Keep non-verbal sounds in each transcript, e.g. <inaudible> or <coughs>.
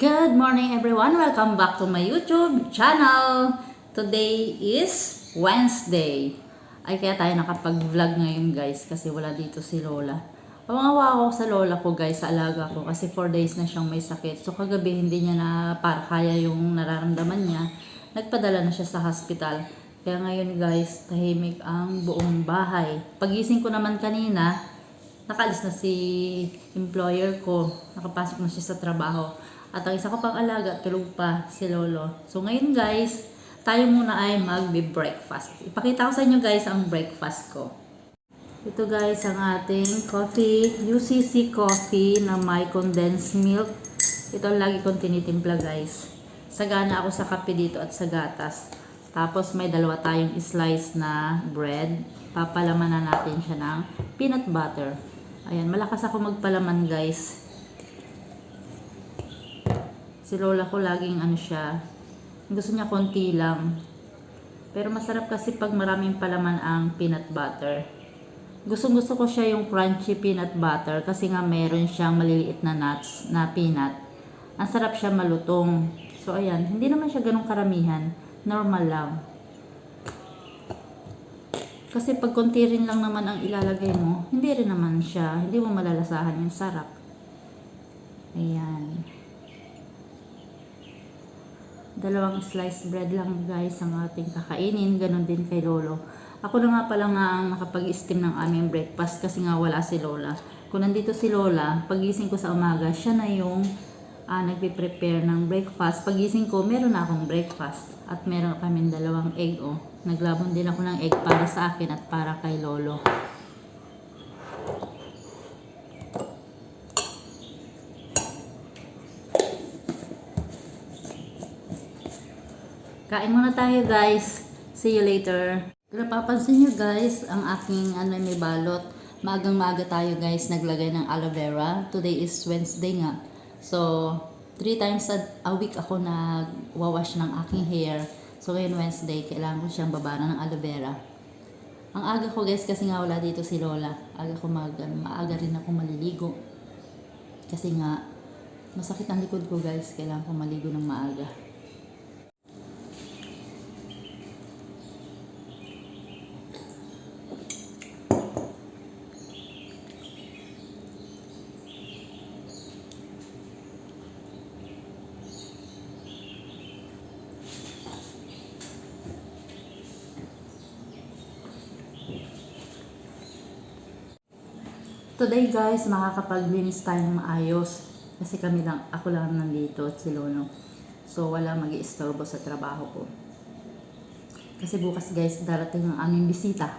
Good morning everyone! Welcome back to my YouTube channel! Today is Wednesday. Ay kaya tayo nakapag-vlog ngayon guys kasi wala dito si Lola. Awa ako sa Lola ko guys, sa alaga ko kasi 4 days na siyang may sakit. So kagabi hindi niya na para kaya yung nararamdaman niya. Nagpadala na siya sa hospital. Kaya ngayon guys, tahimik ang buong bahay. Pagising ko naman kanina, nakalis na si employer ko. Nakapasok na siya sa trabaho. At ang isa ko pang alaga, tulog pa si Lolo. So ngayon guys, tayo muna ay magbe-breakfast. Ipakita ko sa inyo guys ang breakfast ko. Ito guys ang ating coffee, UCC coffee na may condensed milk. Ito ang lagi kong tinitimpla guys. Sagana ako sa kape dito at sa gatas. Tapos may dalawa tayong slice na bread. Papalaman na natin siya ng peanut butter. Ayan, malakas ako magpalaman guys. Si lola ko laging ano siya, gusto niya konti lang. Pero masarap kasi pag maraming palaman ang peanut butter. Gustong gusto ko siya yung crunchy peanut butter kasi nga meron siyang maliliit na nuts na peanut. Ang sarap siya malutong. So ayan, hindi naman siya ganun karamihan. Normal lang. Kasi pag konti rin lang naman ang ilalagay mo, hindi rin naman siya, hindi mo malalasahan yung sarap. Ayan. Dalawang sliced bread lang guys ang ating kakainin. Ganon din kay Lolo. Ako na nga pala nga ang nakapag-steam ng aming breakfast kasi nga wala si Lola. Kung nandito si Lola, pagising ko sa umaga, siya na yung uh, nagpe-prepare ng breakfast. Pagising ko, meron na akong breakfast. At meron kami dalawang egg oh. Naglabon din ako ng egg para sa akin at para kay Lolo. Kain muna tayo guys. See you later. Kung napapansin nyo guys, ang aking ano may balot. Maagang maaga tayo guys naglagay ng aloe vera. Today is Wednesday nga. So, three times a, a week ako nag-wawash ng aking hair. So, ngayon Wednesday, kailangan ko siyang babana ng aloe vera. Ang aga ko guys kasi nga wala dito si Lola. Aga ko mag, ano, maaga rin ako maliligo. Kasi nga, masakit ang likod ko guys. Kailangan ko maligo ng maaga. Today guys, makakapaglinis tayo ng maayos. Kasi kami lang, ako lang nandito at si Lono. So wala mag istorbo sa trabaho ko. Kasi bukas guys, darating ang aming bisita.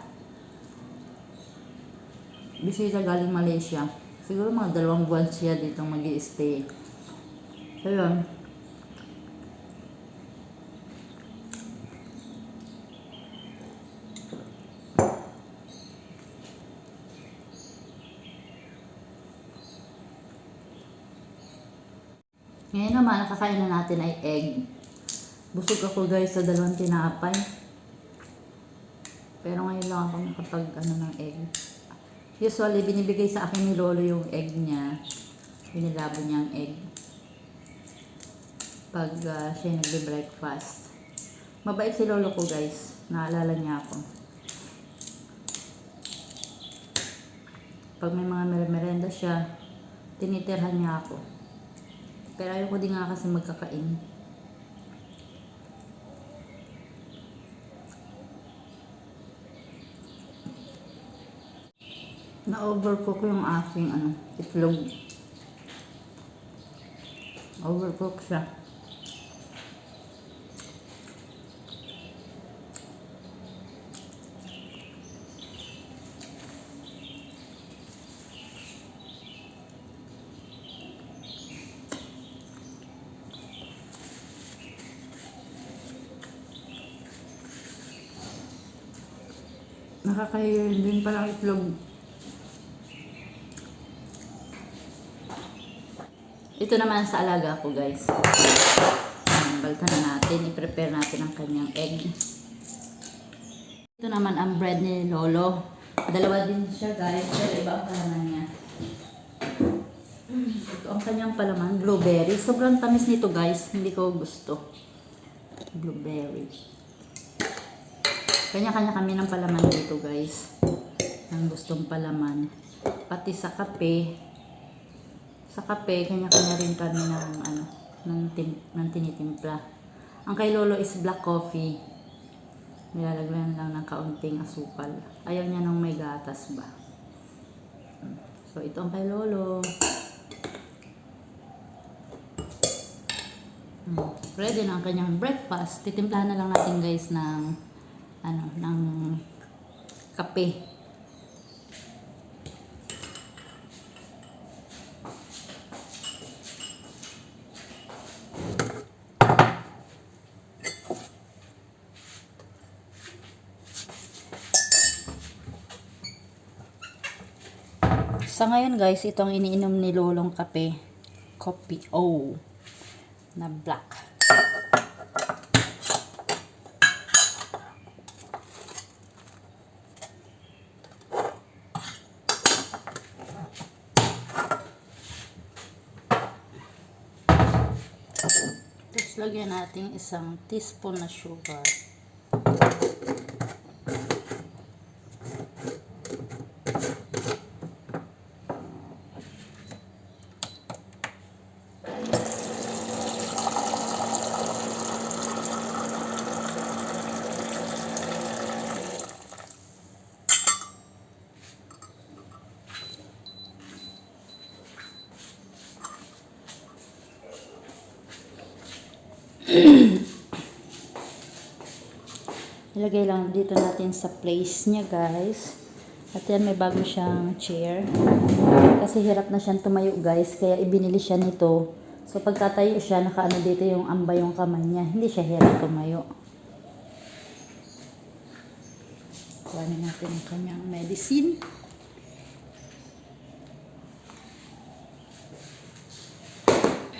Bisita galing Malaysia. Siguro mga dalawang buwan siya dito mag stay So yun. Ngayon naman, ang kakain na natin ay egg. Busog ako guys sa dalawang tinapay. Pero ngayon lang ako nakapag ano ng egg. Usually, binibigay sa akin ni Lolo yung egg niya. Binilabo niya ang egg. Pag uh, siya nagbe-breakfast. Mabait si Lolo ko guys. Naalala niya ako. Pag may mga merenda siya, tinitirhan niya ako. Pero ayoko din nga kasi magkakain. Na-overcook yung aking ano, itlog. Overcook siya. Nakakahiya din pala ang itlog. Ito naman sa alaga ko guys. Balta na natin. I-prepare natin ang kanyang egg. Ito naman ang bread ni Lolo. Dalawa din siya guys. Pero iba ang kalaman niya. Ito ang kanyang palaman, blueberry. Sobrang tamis nito guys, hindi ko gusto. Blueberry. Kanya-kanya kami ng palaman dito guys. Ang gustong palaman. Pati sa kape. Sa kape, kanya-kanya rin kami ng ano, ng, tim, ng tinitimpla. Ang kay Lolo is black coffee. Nilalagyan lang ng kaunting asukal. Ayaw niya nung may gatas ba. So, ito ang kay Lolo. Mm, Ready na ang kanyang breakfast. Titimplahan na lang natin guys ng ano, ng kape. Sa ngayon guys, ito ang iniinom ni Lolong kape. Kopi O. Na black. Tapos lagyan natin isang teaspoon na sugar. <coughs> Ilagay lang dito natin sa place niya guys. At yan may bago siyang chair. Kasi hirap na siyang tumayo guys. Kaya ibinili siya nito. So pagtatayo siya, nakaano dito yung amba yung kamay niya. Hindi siya hirap tumayo. Kuhanin natin ang kanyang medicine.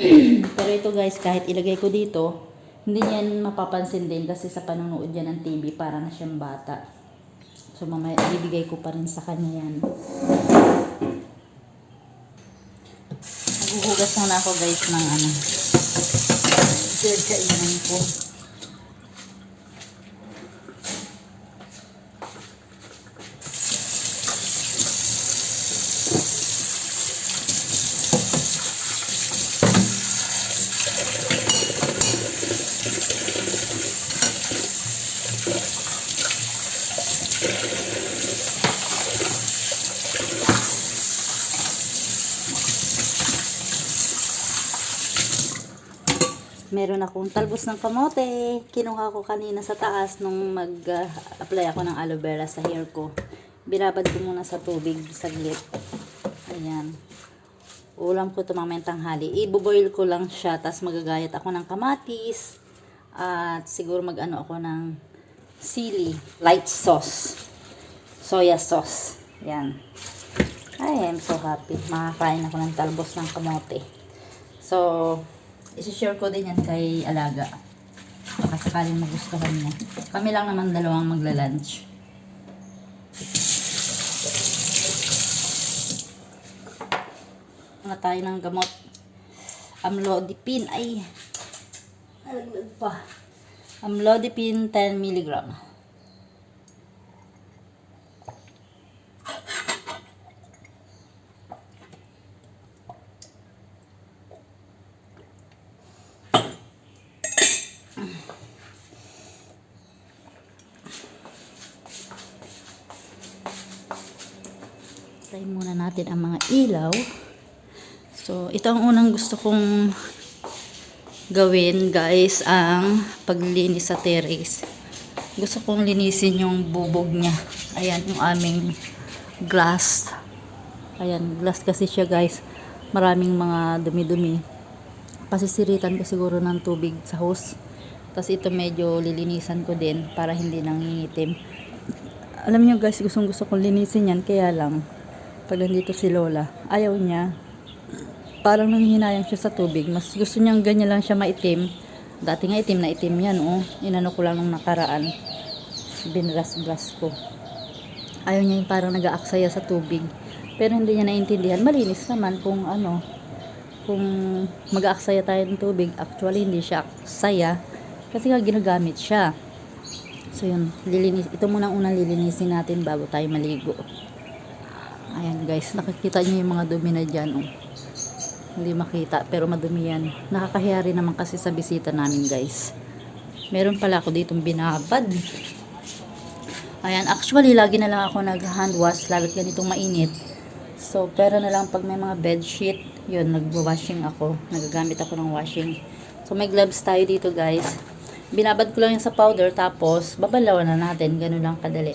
<clears throat> Pero ito guys, kahit ilagay ko dito, hindi niyan mapapansin din kasi sa panonood yan ng TV, para na siyang bata. So mamaya ibibigay ko pa rin sa kanya yan. Naguhugas muna ako guys ng ano. Third kainan ko. Meron akong talbos ng kamote. Kinuha ko kanina sa taas nung mag-apply ako ng aloe vera sa hair ko. Binabad ko muna sa tubig saglit. Ayan. Ulam ko ito mamayang tanghali. I-boil ko lang siya. Tapos magagayat ako ng kamatis. At siguro mag-ano ako ng sili. Light sauce. Soya sauce. Yan. Ay, I'm so happy. Makakain ako ng talbos ng kamote. So, isi-share ko din yan kay Alaga. Baka sakaling magustuhan niya. Kami lang naman dalawang magla-lunch. Nga tayo ng gamot. Amlodipine. Ay, nalaglag pa. Amlodipine 10 mg. Try muna natin ang mga ilaw. So, ito ang unang gusto kong gawin, guys, ang paglinis sa terrace. Gusto kong linisin yung bubog niya. Ayan, yung aming glass. Ayan, glass kasi siya, guys. Maraming mga dumi-dumi. Pasisiritan ko siguro ng tubig sa hose. Tapos ito medyo lilinisan ko din para hindi nangingitim. Alam niyo guys, gustong gusto kong linisin yan. Kaya lang, pag nandito si Lola, ayaw niya. Parang nanghihinayang siya sa tubig. Mas gusto niyang ganyan lang siya maitim. Dati nga itim na itim yan, oh. Inano ko lang nung nakaraan. Binras-bras ko. Ayaw niya yung parang nag-aaksaya sa tubig. Pero hindi niya naintindihan. Malinis naman kung ano, kung mag-aaksaya tayo ng tubig, actually hindi siya aksaya kasi nga ginagamit siya. So yun, lilinis, ito muna ang unang lilinisin natin bago tayo maligo. Ayan guys, nakikita niyo yung mga dumi na dyan. Oh. Hindi makita, pero madumi yan. Nakakahiya rin naman kasi sa bisita namin guys. Meron pala ako ditong binabad. Ayan, actually lagi na lang ako nag-hand wash lalo't ganitong mainit. So, pero na lang pag may mga bed sheet, yun, nagwa-washing ako. Nagagamit ako ng washing. So, may gloves tayo dito, guys. Binabad ko lang yung sa powder, tapos, babalawan na natin. Ganun lang kadali.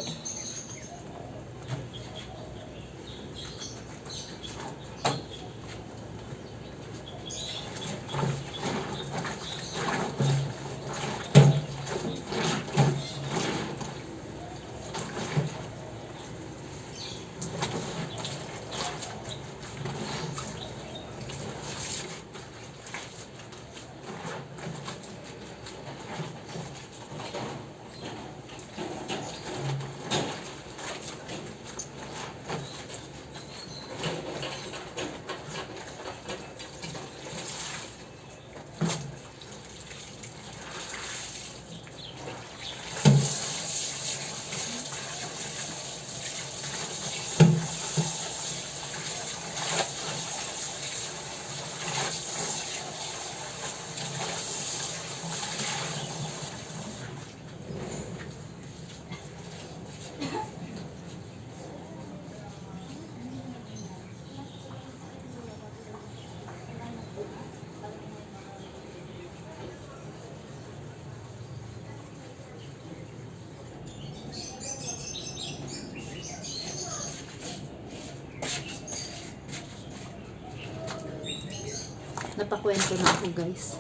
Napakwento na ako, guys.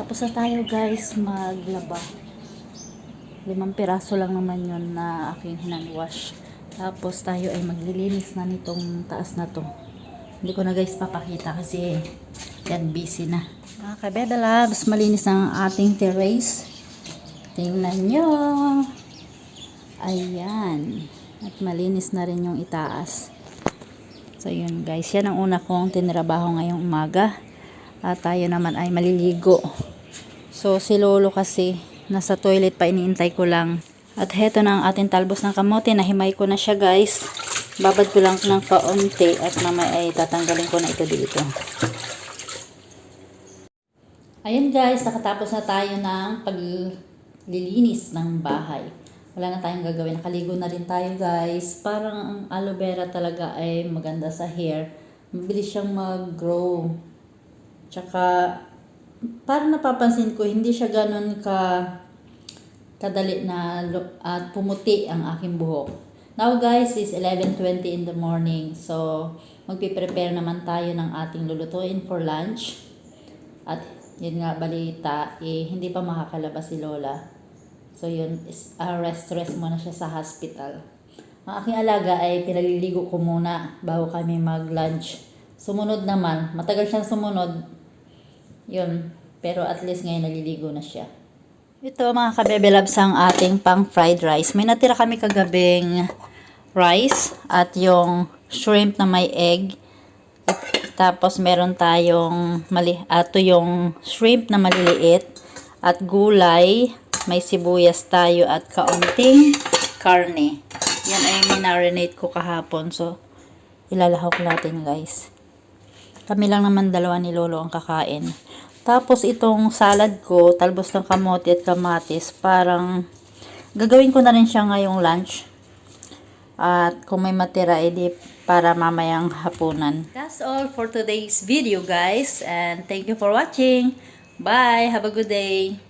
Tapos na tayo, guys, maglaba. Limang piraso lang naman yun na aking hinanwash. Tapos tayo ay maglilinis na nitong taas na to. Hindi ko na guys papakita kasi yan busy na. Mga kabebe labs, malinis ang ating terrace. Tingnan nyo. Ayan. At malinis na rin yung itaas. So yun guys, yan ang una kong tinrabaho ngayong umaga. At tayo naman ay maliligo. So si Lolo kasi nasa toilet pa iniintay ko lang. At heto na ang ating talbos ng kamote. Nahimay ko na siya guys. Babad ko lang ng kaunti at mamaya ay tatanggalin ko na ito dito. Ayun guys, nakatapos na tayo ng paglilinis ng bahay. Wala na tayong gagawin. Nakaligo na rin tayo guys. Parang ang aloe vera talaga ay maganda sa hair. Mabilis siyang mag-grow. Tsaka, parang napapansin ko, hindi siya ganun ka kadali na at pumuti ang aking buhok. Now guys, is 11.20 in the morning. So, magpiprepare naman tayo ng ating lulutuin for lunch. At yun nga balita, eh, hindi pa makakalabas si Lola. So yun, is, uh, rest-rest muna siya sa hospital. Ang aking alaga ay pinaliligo ko muna bago kami mag-lunch. Sumunod naman, matagal siyang sumunod. Yun, pero at least ngayon naliligo na siya. Ito mga kabebe loves ang ating pang fried rice. May natira kami kagabing rice at yung shrimp na may egg. Tapos meron tayong mali ato yung shrimp na maliliit at gulay, may sibuyas tayo at kaunting karne. Yan ay minarinate ko kahapon. So ilalahok natin guys. Kami lang naman dalawa ni Lolo ang kakain. Tapos itong salad ko, talbos ng kamote at kamatis, parang gagawin ko na rin siya ngayong lunch. At kung may matira, edi para mamayang hapunan. That's all for today's video guys. And thank you for watching. Bye! Have a good day!